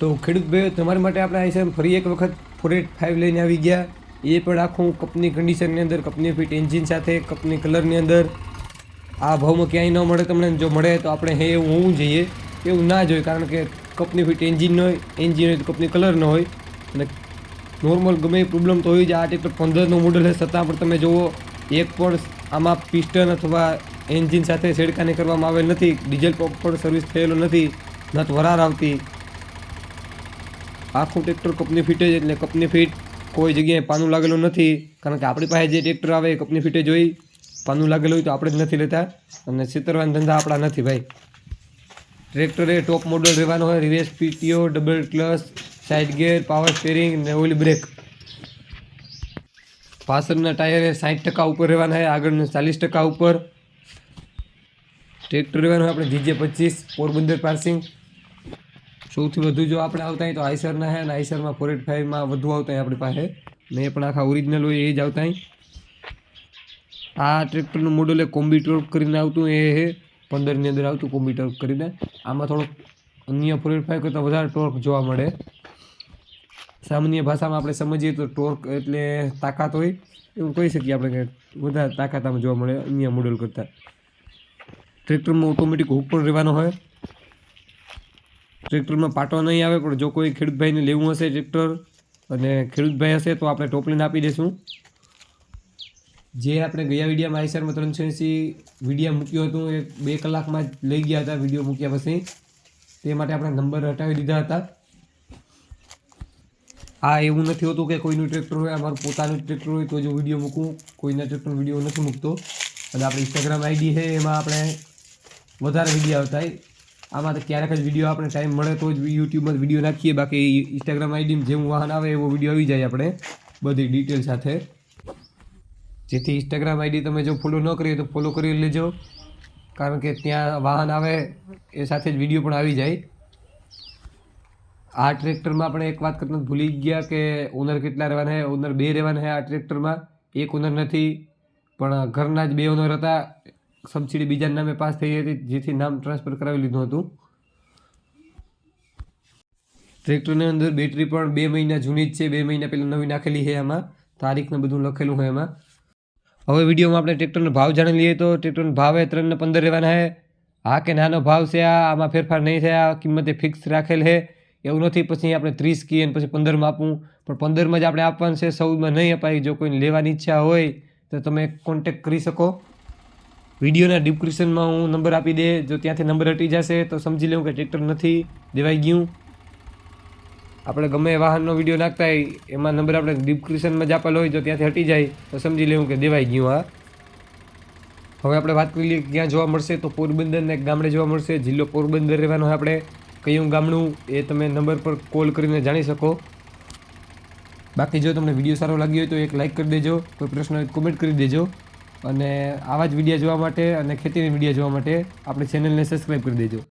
તો ખેડૂત ભાઈઓ, તમારા માટે આપણે આઈસર ફરી એક વખત ફોર એટ ફાઇવ લઈને આવી ગયા. એ પણ આખું કપની કન્ડિશનની અંદર કપની ફિટ એન્જિન સાથે કપની કલરની અંદર. આ ભાવમાં ક્યાંય ન મળે તમને, જો મળે તો આપણે હે એવું હોવું જોઈએ. એવું ના જોઈએ કારણ કે કપની ફિટ એન્જિન ન હોય એન્જિન હોય તો કપની કલર ન હોય. અને નોર્મલ ગમે પ્રોબ્લેમ તો હોય જ. આ ટ્રેક્ટર પંદરનું મોડલ છે, છતાં પણ તમે જુઓ, એક પણ આમાં પિસ્ટન અથવા એન્જિન સાથે છેડખાની કરવામાં આવેલ નથી. ડીઝલ પંપ પણ સર્વિસ થયેલો નથી. ન તો વરાર આવતી. આખું ટ્રેક્ટર કપની ફીટે જ એટલે કપની ફીટ કોઈ જગ્યાએ પાનું લાગેલું નથી. કારણ કે આપણી પાસે જે ટ્રેક્ટર આવે એ કપની ફીટે જોઈ પાનું લાગેલું હોય તો આપણે જ નથી લેતા. અને છેતરવાના ધંધા આપણા નથી ભાઈ. ટ્રેક્ટર ટોપ મોડલ રહેવાનો હોય. Reverse PTO double clutch side gear power steering ને ઓઇલ બ્રેક પાછળના ટાયર સાઠ ટકા ઉપર રહેવાના હોય આગળના ચાલીસ ટકા ઉપર. ટ્રેક્ટર રહેવાનું આપણે જીજે પચીસ, પોરબંદર પાર્સિંગ સૌથી વધુ જો આપણે આવતા તો આઈસરના છે અને આઈસરમાં ફોર એટ ફાઇવમાં વધુ આવતા આપણી પાસે. ને પણ આખા ઓરિજિનલ હોય એ જ આવતા આ ટ્રેક્ટરનું મોડલ એ કોમ્બી ટોર્ક કરીને આવતું એ હે. પંદરની અંદર આવતું કોમ્બી કરીને. આમાં થોડોક અન્ય ફોર એટ ફાઇવ કરતાં વધારે ટોર્ક જોવા મળે. સામાન્ય ભાષામાં આપણે સમજીએ તો ટોર્ક એટલે તાકાત હોય. એવું કહી શકીએ આપણે કે વધારે તાકાત આમાં જોવા મળે અન્ય મોડલ કરતાં. ટ્રેક્ટરમાં ઓટોમેટિક હુક પણ રહેવાનો હોય. ટ્રેક્ટરમાં પાટો નહીં આવે, પણ જો કોઈ ખેડૂતભાઈને લેવું હશે ટ્રેક્ટર અને ખેડૂતભાઈ હશે તો આપણે ટોપલીને આપી દઈશું જે આપણે ગયા વિડીયામાં આઈસરમાં ત્રણસો એંસી વિડીયા મૂક્યું હતું, એ બે કલાકમાં જ લઈ ગયા હતા વીડિયો મૂક્યા પછી. તે માટે આપણે નંબર હટાવી દીધા હતા. આ એવું નથી હોતું કે કોઈનું ટ્રેક્ટર હોય, અમારું પોતાનું ટ્રેક્ટર હોય, તો જો વીડિયો મૂકું. કોઈના ટ્રેક્ટર વીડિયો નથી મૂકતો. અને આપણે ઇન્સ્ટાગ્રામ આઈડી છે, એમાં આપણે વધારે વીડિયો આવતા આમાં તો ક્યારેક જ વીડિયો આપણે ટાઈમ મળે તો જ યુટ્યુબમાં વીડિયો નાખીએ. બાકી ઇન્સ્ટાગ્રામ આઈડીમાં જેવું વાહન આવે એવો વીડિયો આવી જાય આપણે બધી ડિટેલ સાથે. જેથી ઇન્સ્ટાગ્રામ આઈડી તમે જો ફોલો ન કરીએ તો ફોલો કરી લેજો. કારણ કે ત્યાં વાહન આવે એ સાથે જ વીડિયો પણ આવી જાય. આ ટ્રેક્ટરમાં આપણે એક વાત કરતા ભૂલી ગયા કે ઓનર કેટલા રહેવાના છે? ઓનર બે રહેવાના છે આ ટ્રેક્ટરમાં એક ઓનર નથી. પણ ઘરના જ બે ઓનર હતા. સબસિડી બીજા નામે પાસ થઈ હતી, જેથી નામ ટ્રાન્સફર કરાવી લીધું હતું. ટ્રેક્ટરની અંદર બેટરી પણ બે મહિના જૂની જ છે, બે મહિના પહેલાં નવી નાખેલી છે એમાં તારીખને બધું લખેલું હોય એમાં. હવે વિડીયોમાં આપણે ટ્રેક્ટરનો ભાવ જાણી લઈએ તો ટ્રેક્ટરનો ભાવ એ ત્રણને પંદર રહેવાના છે. હા કે નાનો ભાવ છે આ, આમાં ફેરફાર નહીં થયા કિંમતે ફિક્સ રાખેલ છે. એવું નથી, પછી આપણે ત્રીસ કહીએ અને પછી પંદરમાં આપવું પણ પંદરમાં જ આપણે આપવાનું છે, સૌમાં નહીં અપાય. જો કોઈને લેવાની ઈચ્છા હોય, તો તમે કોન્ટેક કરી શકો. વિડીયોના ડિસ્ક્રિપ્શનમાં હું નંબર આપી દે, જો ત્યાંથી નંબર હટી જશે તો સમજી લેવું કે ટ્રેક્ટર નથી દેવાઈ ગયું. આપણે ગમે વાહનનો વીડિયો નાખતા હોય, એમાં નંબર આપણે ડિસ્ક્રિપ્શનમાં જ આપેલો હોય, જો ત્યાંથી હટી જાય, તો સમજી લેવું કે દેવાઈ ગયું આ. હવે આપણે વાત કરી લઈએ ક્યાં જોવા મળશે, તો પોરબંદરના એક ગામડે જોવા મળશે, જિલ્લો પોરબંદર રહેવાનો આપણે, કયું ગામડું, એ તમે નંબર પર કોલ કરીને જાણી શકો. બાકી જો તમને વીડિયો સારો લાગ્યો હોય તો એક લાઇક કરી દેજો, કોઈ પ્રશ્ન હોય કોમેન્ટ કરી દેજો. અને આવા જ વીડિયો જોવા માટે અને ખેતીની વીડિયો જોવા માટે આપણી ચેનલને સબસ્ક્રાઈબ કરી દેજો.